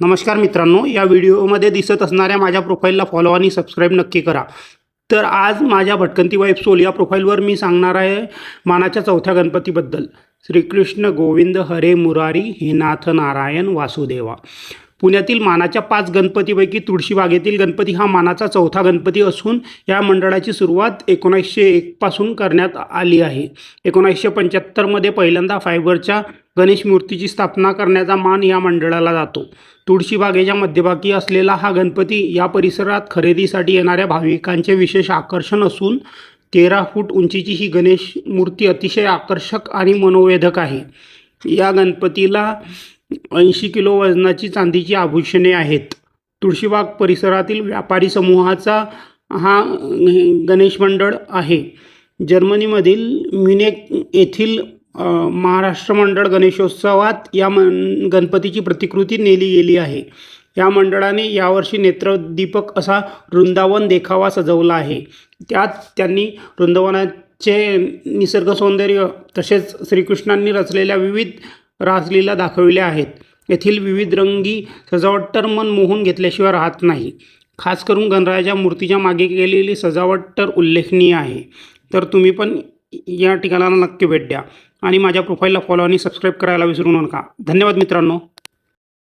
नमस्कार मित्रांनो या व्हिडिओमध्ये दिसत असणाऱ्या माझ्या प्रोफाईलला फॉलो आणि सबस्क्राईब नक्की करा. तर आज माझ्या भटकंती वाईफ सोल या प्रोफाईलवर मी सांगणार आहे मानाच्या चौथ्या गणपतीबद्दल. श्रीकृष्ण गोविंद हरे मुरारी हे नाथ नारायण वासुदेवा. पुण्यातील मानाच्या पाच गणपतीपैकी तुळशीबागेतील गणपती हा मानाचा चौथा गणपती असून या मंडळाची सुरुवात एकोणीसशे एकपासून करण्यात आली आहे. एकोणीसशे पंच्याहत्तरमध्ये पहिल्यांदा फायबरच्या गणेश मूर्तीची स्थापना करण्याचा मान या मंडळाला जातो. तुळशीबागेच्या मध्यभागी असलेला हा गणपती या परिसरात खरेदीसाठी येणाऱ्या भाविकांचे विशेष आकर्षण असून तेरा फूट उंचीची ही गणेश मूर्ती अतिशय आकर्षक आणि मनोवेधक आहे. या गणपतीला ऐंशी किलो वजनाची चांदीची आभूषणे आहेत. तुळशीबाग परिसरातील व्यापारी समूहाचा हा गणेश मंडळ आहे. जर्मनीमधील म्युनेक येथील महाराष्ट्र मंडळ गणेशोत्सवात या मन गणपतीची प्रतिकृती नेली गेली आहे. या मंडळाने यावर्षी नेत्रदीपक असा वृंदावन देखावा सजवला आहे. त्यात त्यांनी वृंदावनाचे निसर्ग सौंदर्य तसेच श्रीकृष्णांनी रचलेल्या विविध रासलीला दाखविल्या आहेत. येथील विविध रंगी सजावट तर मन मोहून घेतल्याशिवाय राहत नाही. खास करून गणरायाच्या मूर्तीच्या मागे केलेली सजावट तर उल्लेखनीय आहे. तर तुम्ही पण या ठिकाणाला नक्की भेट द्या. आणि माझ्या प्रोफाईलला फॉलो आणि सबस्क्राईब करायला विसरू नका. धन्यवाद मित्रांनो.